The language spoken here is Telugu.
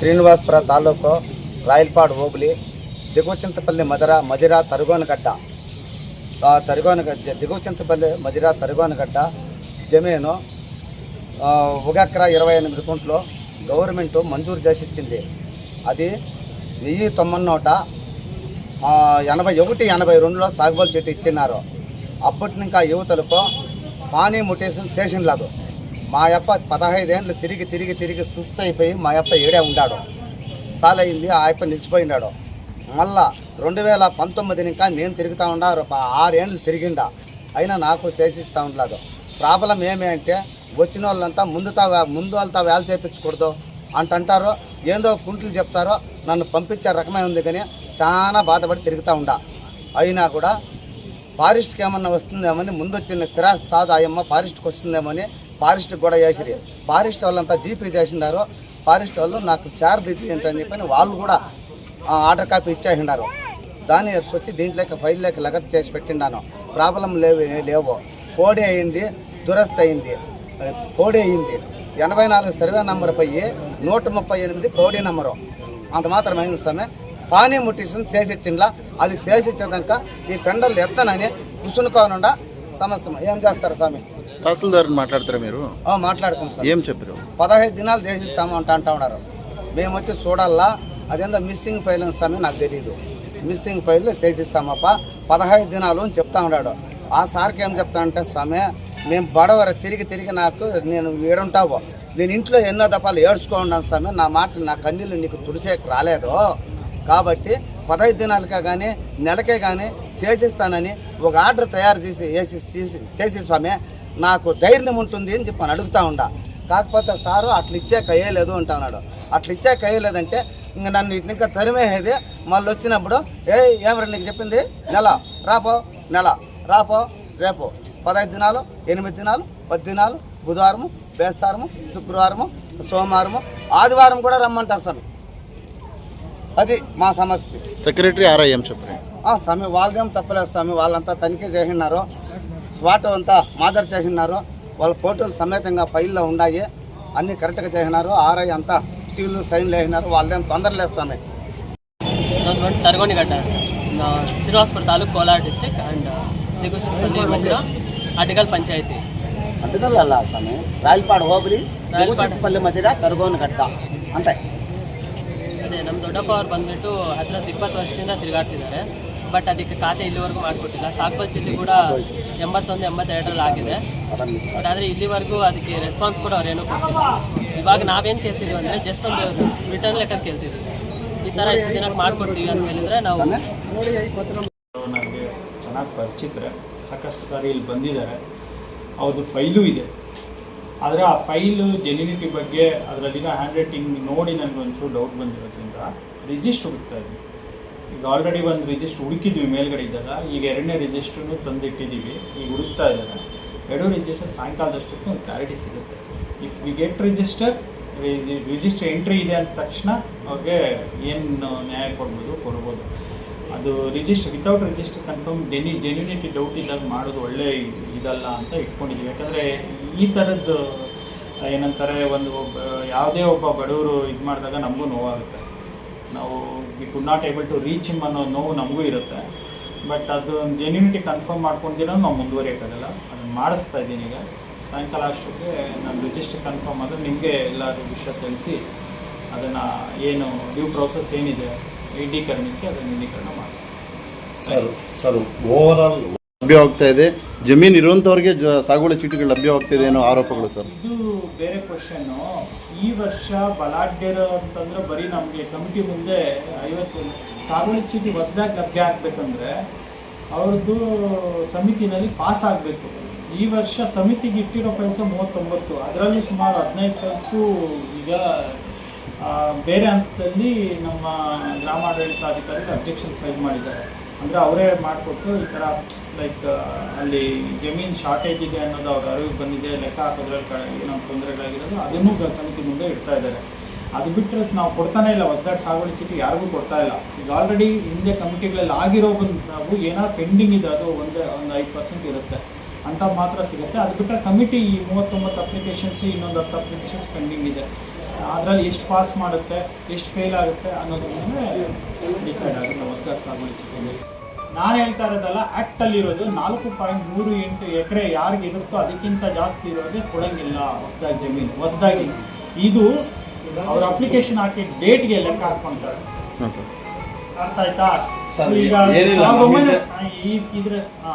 శ్రీనివాసపుర తాలూకు రాయలపాడు ఓబులి దిగువచింతపల్లి మధుర మదిర తరుగోనగడ్డ ఆ తరుగోనగడ్డ దిగువ చింతపల్లి తరుగోనగడ్డ జమీను ఒక ఎకరా ఇరవై ఎనిమిది కుంట్లో గవర్నమెంట్ మంజూరు చేసి ఇచ్చింది. అది వెయ్యి తొమ్మిది నూట ఎనభై ఒకటి ఎనభై రెండులో సాగుబోలు చెట్టు ఇచ్చినారు. అప్పటి ఇంకా యువతలకు పానీ ముటేషన్ చేసిన లేదు మా అప్ప పదహైదేళ్ళు తిరిగి తిరిగి తిరిగి సుస్థ అయిపోయి మా అప్ప ఏడే ఉన్నాడు సాలయింది ఆ యప్ప నిలిచిపోయినాడు మళ్ళా రెండు వేల పంతొమ్మిది ఇంకా నేను తిరుగుతూ ఉండా ఆరేళ్ళు తిరిగిండా. అయినా నాకు శేషిస్తూ ఉండలేదు. ప్రాబ్లం ఏమి అంటే వచ్చిన వాళ్ళంతా ముందుతా ముందు వాళ్ళతో వేలు చేయించకూడదు అంటారో ఏందో కుంట్లు చెప్తారో నన్ను పంపించే రకమే ఉంది కానీ చాలా బాధపడి తిరుగుతూ ఉండా. అయినా కూడా ఫారెస్ట్కి ఏమన్నా వస్తుందేమని ముందు వచ్చిన స్థిరాస్తాదు ఆయమ్మ ఫారెస్ట్కి వస్తుందేమని ఫారెస్ట్ కూడా చేసిరి. ఫారెస్ట్ వాళ్ళంతా జీపీ చేసినారు ఫారెస్ట్ వాళ్ళు నాకు చార్జ్ ఇది ఏంటని చెప్పని వాళ్ళు కూడా ఆర్డర్ కాపీ ఇచ్చేసినారు దాన్ని వచ్చి దీంట్లోకి ఫైల్ లేక లగత్ చేసి పెట్టిండాను. ప్రాబ్లం లేవు లేవు. కోడి అయింది దురస్త అయింది. కోడి అయింది. ఎనభై నాలుగు సర్వే నెంబర్ పోయి నూట ముప్పై ఎనిమిది కోడి నంబరు. అంత మాత్రం అయింది స్వామి పానీ ముట్టిషన్ చేసిచ్చిండ్లా అది చేసిచ్చేదాక ఈ పెండలు ఎత్తనని కుసునుకోనుండా సమస్తం ఏం చేస్తారు స్వామి తహసీల్దార్ మాట్లాడతారా మీరు? మాట్లాడుతాం సార్. ఏం చెప్పారు? పదహైదు దినాలు చేసిస్తాము అంట అంటా ఉన్నారు. మేము వచ్చి చూడాలా? అదేందో మిస్సింగ్ ఫైల్ స్వామి నాకు తెలియదు మిస్సింగ్ ఫైల్ చేసిస్తామప్ప. పదహైదు దినాలు అని చెప్తా ఉన్నాడు. ఆ సార్కి ఏం చెప్తా అంటే స్వామి మేము బడవర తిరిగి తిరిగి నాకు నేను ఏడుంటావు? నేను ఇంట్లో ఎన్నో దఫాలు ఏడ్చుకో ఉన్నాను స్వామి. నా మాటలు నా కన్నీళ్ళు నీకు తుడిచేకి రాలేదు? కాబట్టి పదహైదు దినాలకే కానీ నెలకే కానీ చేసిస్తానని ఒక ఆర్డర్ తయారు చేసి వేసి చేసి- చేసి స్వామి నాకు ధైర్యం ఉంటుంది అని చెప్పి అడుగుతా ఉండా. కాకపోతే సారు అట్లా ఇచ్చే కయ్యలేదు అంటున్నాడు అట్లా ఇచ్చే కయ్యలేదంటే ఇంక నన్ను ఇంకా తరిమేసేది మళ్ళీ వచ్చినప్పుడు ఏ ఏమరా నీకు చెప్పింది? నెల రాపో నెల రాపో రేపు. పదహైదు దినాలు ఎనిమిది దినాలు పది దినాలు బుధవారము బేస్తారము శుక్రవారము సోమవారము ఆదివారం కూడా రమ్మంటారు స్వామి అది మా సమస్య. సెక్రటరీ ఆర్ఐ ఏం చెప్పారు ఆ, స్వామి వాళ్ళదేం తప్పలేదు స్వామి వాళ్ళంతా తనిఖీ చేసినారు. స్వాట్ అంతా మాదర్ చేసినారు వాళ్ళ ఫోటోలు సమేతంగా ఫైల్లో ఉన్నాయి అన్నీ కరెక్ట్గా చేసినారు ఆర్ఐ అంతా సీలు సైన్లు వేసినారు వాళ్ళదేం తొందర లేదు స్వామి గవర్నమెంట్ తరగొనిగడ్డ శ్రీనివాసపురం తాలూకు కోలార్ డిస్టిక్ అండ్ దిగుచుపల్లి మధ్య అటికల్ పంచాయతీ అందుకల్ల స్వామి ರಾಯಲ್ಪಾಡ್ ಹೋಬಳಿ ರಾಯಲ್ಪಾಡ್. ಪಲ್ಲೆ ಮಧ್ಯದ ಕರ್ಗೋನ್ ಘಟ್ಟ ಅಂತೆ ಅದೇ ನಮ್ಮ ದೊಡ್ಡಪ್ಪ ಅವ್ರು ಬಂದ್ಬಿಟ್ಟು ಹತ್ತೊಂದು ಇಪ್ಪತ್ತು ವರ್ಷದಿಂದ ತಿರುಗಾಡ್ತಿದ್ದಾರೆ ಬಟ್ ಅದಕ್ಕೆ ಖಾತೆ ಇಲ್ಲಿವರೆಗೂ ಮಾಡಿಕೊಟ್ಟಿಲ್ಲ. ಸಾಕ್ಪಲ್ ಚೀಟಿ ಕೂಡ ಎಂಬತ್ತೊಂದು, ಎಂಬತ್ತೆರಡರಲ್ಲಿ ಆಗಿದೆ. ಬಟ್ ಆದರೆ ಇಲ್ಲಿವರೆಗೂ ಅದಕ್ಕೆ ರೆಸ್ಪಾನ್ಸ್ ಕೂಡ ಅವ್ರೇನೂ ಕೊಟ್ಟಿಲ್ಲ. ಇವಾಗ ನಾವೇನು ಕೇಳ್ತಿದ್ದೀವಿ ಅಂದರೆ ಜಸ್ಟ್ ಒಂದು ರಿಟರ್ನ್ ಲೆಟರ್ ಕೇಳ್ತಿದ್ದೀವಿ ಈ ಥರ ಇಷ್ಟು ದಿನಕ್ಕೆ ಮಾಡಿಕೊಡ್ತೀವಿ ಅಂತ ಹೇಳಿದರೆ ನಾವು ನನಗೆ ಚೆನ್ನಾಗಿ ಪರಿಚಿತರೆ, ಸಾಕಷ್ಟು ಸಾರಿ ಇಲ್ಲಿ ಬಂದಿದ್ದಾರೆ. ಅವ್ರದ್ದು ಫೈಲು ಇದೆ. ಆದರೆ ಆ ಫೈಲು ಜೆನ್ಯುನಿಟಿ ಬಗ್ಗೆ ಅದರಲ್ಲಿನ ಹ್ಯಾಂಡ್ ರೈಟಿಂಗ್ ನೋಡಿ ನನಗೆ ಒಂಚೂರು ಡೌಟ್ ಬಂದಿರೋದ್ರಿಂದ ರಿಜಿಸ್ಟ್ರ್ ಹುಡುಕ್ತಾ ಇದ್ವಿ ಈಗ ಆಲ್ರೆಡಿ ಒಂದು ರಿಜಿಸ್ಟ್ರ್ ಹುಡುಕಿದ್ವಿ ಮೇಲ್ಗಡೆ ಇದ್ದಾಗ, ಈಗ ಎರಡನೇ ರಿಜಿಸ್ಟ್ರನ್ನು ತಂದಿಟ್ಟಿದ್ದೀವಿ. ಈಗ ಹುಡುಕ್ತಾ ಇದ್ದಾರೆ. ಎರಡೂ ರಿಜಿಸ್ಟರ್ ಸಾಯಂಕಾಲದಷ್ಟಕ್ಕೆ ಒಂದು ಕ್ಲಾರಿಟಿ ಸಿಗುತ್ತೆ. If we get register register entry ಇದೆ ಅಂದ ತಕ್ಷಣ ಅವ್ರಿಗೆ ಏನು ನ್ಯಾಯ ಕೊಡ್ಬೋದು ಕೊಡ್ಬೋದು. ಅದು register without register confirm deny genuinity doubt ಇದ್ದಾಗ ಮಾಡೋದು ಒಳ್ಳೆ ಇದಲ್ಲ ಅಂತ ಇಟ್ಕೊಂಡಿದ್ದೀವಿ. ಯಾಕಂದರೆ ಈ ಥರದ್ದು ಏನಂತಾರೆ, ಒಂದು ಒಬ್ಬ, ಯಾವುದೇ ಒಬ್ಬ ಬಡವರು ಇದು ಮಾಡಿದಾಗ ನಮಗೂ ನೋವಾಗುತ್ತೆ. ನಾವು we could not able to reach him ಅನ್ನೋ ನೋವು ನಮಗೂ ಇರುತ್ತೆ. ಬಟ್ ಅದು ಜೆನ್ಯುನಿಟಿ ಕನ್ಫರ್ಮ್ ಮಾಡ್ಕೊಂಡಿರೋ ನಾವು ಮುಂದುವರಿಯೋಕ್ಕಾಗಲ್ಲ ಅದನ್ನು ಮಾಡಿಸ್ತಾ ಇದ್ದೀನಿ ಈಗ. ಸಾಯಂಕಾಲ ಅಷ್ಟೊತ್ತಿಗೆ ನಾನು ರಿಜಿಸ್ಟರ್ ಕನ್ಫರ್ಮ್ ಆದರೆ ನಿಮಗೆ ಎಲ್ಲರೂ ವಿಷಯ ತಿಳಿಸಿ, ಅದನ್ನು ಏನು ಡ್ಯೂ ಪ್ರೋಸೆಸ್ ಏನಿದೆ ಐಡೀಕರಣಕ್ಕೆ ಅದನ್ನು ಇಂಡೀಕರಣ ಮಾಡಿ ಸರ್ ಸರ್ ಓವರಾಲ್ ಲಭ್ಯವಾಗ್ತಾ ಇದೆ. ಜಮೀನು ಇರುವಂಥವ್ರಿಗೆ ಜ ಸಾಗುವಳಿ ಚೀಟಿಗಳು ಲಭ್ಯವಾಗ್ತಿದೆ ಅನ್ನೋ ಆರೋಪಗಳು ಸರ್. ಇದು ಬೇರೆ ಕ್ವಶನ್ ಈ ವರ್ಷ ಬಲಾಢ್ಯರು ಅಂತಂದ್ರೆ ಬರೀ ನಮಗೆ ಕಮಿಟಿ ಮುಂದೆ ಐವತ್ತು ಸಾಗುವಳಿ ಚೀಟಿ ಹೊಸದಾಗಿ ಲಭ್ಯ ಆಗ್ಬೇಕಂದ್ರೆ ಅವ್ರದ್ದು ಸಮಿತಿನಲ್ಲಿ ಪಾಸ್ ಆಗಬೇಕು. ಈ ವರ್ಷ ಸಮಿತಿಗೆ ಇಟ್ಟಿರೋ ಫೈಲ್ಸ್ ಮೂವತ್ತೊಂಬತ್ತು. ಅದರಲ್ಲಿ ಸುಮಾರು ಹದಿನೈದು ಫೈಲ್ಸು ಈಗ ಬೇರೆ ಹಂತದಲ್ಲಿ ನಮ್ಮ ಗ್ರಾಮಾಡಳಿತಾಧಿಕಾರಿಗೆ ಅಬ್ಜೆಕ್ಷನ್ಸ್ ಫೈಲ್ ಮಾಡಿದ್ದಾರೆ. ಅಂದರೆ ಅವರೇ ಮಾಡಿಕೊಟ್ಟು ಈ ಥರ ಲೈಕ್ ಅಲ್ಲಿ ಜಮೀನು ಶಾರ್ಟೇಜ್ ಇದೆ ಅನ್ನೋದು ಅವ್ರ ಅರಿವಿಗೆ ಬಂದಿದೆ, ಲೆಕ್ಕ ಹಾಕೋದ್ರಲ್ಲಿ ಏನೋ ತೊಂದರೆಗಳಾಗಿರೋದು, ಅದನ್ನು ಸಮಿತಿ ಮುಂದೆ ಇಡ್ತಾ ಇದ್ದಾರೆ. ಅದು ಬಿಟ್ಟರೆ ನಾವು ಕೊಡ್ತಾನೆ ಇಲ್ಲ, ಹೊಸದಾಗಿ ಸಾಗುವಳಿ ಚೀಟಿ ಯಾರಿಗೂ ಕೊಡ್ತಾ ಇಲ್ಲ. ಈಗ ಆಲ್ರೆಡಿ ಹಿಂದೆ ಕಮಿಟಿಗಳಲ್ಲಿ ಆಗಿರೋ ನಾವು ಏನಾದ್ರು ಪೆಂಡಿಂಗ್ ಇದೆ, ಅದು ಒಂದೇ, ಒಂದು ಐದು ಪರ್ಸೆಂಟ್ ಇರುತ್ತೆ. ಅಂತ ಮಾತ್ರ ಸಿಗುತ್ತೆ. ಅದು ಬಿಟ್ಟರೆ ಕಮಿಟಿ ಈ ಮೂವತ್ತೊಂಬತ್ತು ಅಪ್ಲಿಕೇಶನ್ಸ್ ಇನ್ನೊಂದು ಹತ್ತು ಅಪ್ಲಿಕೇಶನ್ಸ್ ಪೆಂಡಿಂಗ್ ಇದೆ. ಅದರಲ್ಲಿ ಎಷ್ಟು ಪಾಸ್ ಮಾಡುತ್ತೆ, ಎಷ್ಟು ಫೇಲ್ ಆಗುತ್ತೆ ಅನ್ನೋದನ್ನೇ ಡಿಸೈಡ್ ಆಗುತ್ತೆ, ಹೊಸದಾಗಿ ಸಾಗುವಳಿ ಚೀಟಿಯಲ್ಲಿ. ನಾನು ಹೇಳ್ತಾ ಇರೋದಲ್ಲ ಆ್ಯಕ್ಟಲ್ಲಿರೋದು ನಾಲ್ಕು ಪಾಯಿಂಟ್ ಮೂರು ಎಂಟು ಎಕರೆ ಯಾರಿಗೆ ಇರುತ್ತೋ ಅದಕ್ಕಿಂತ ಜಾಸ್ತಿ ಇರೋದೇ ಕೊಡಂಗಿಲ್ಲ. ಹೊಸದಾಗಿ ಜಮೀನು ಹೊಸದಾಗಿ. ಇದು ಅವ್ರ ಅಪ್ಲಿಕೇಶನ್ ಹಾಕಿ ಡೇಟ್ಗೆ ಲೆಕ್ಕ ಹಾಕೊಂತಾರೆ ಅರ್ಥ ಆಯ್ತಾ? ಸರ್, ಈಗ ಇದ್ರ ಹಾ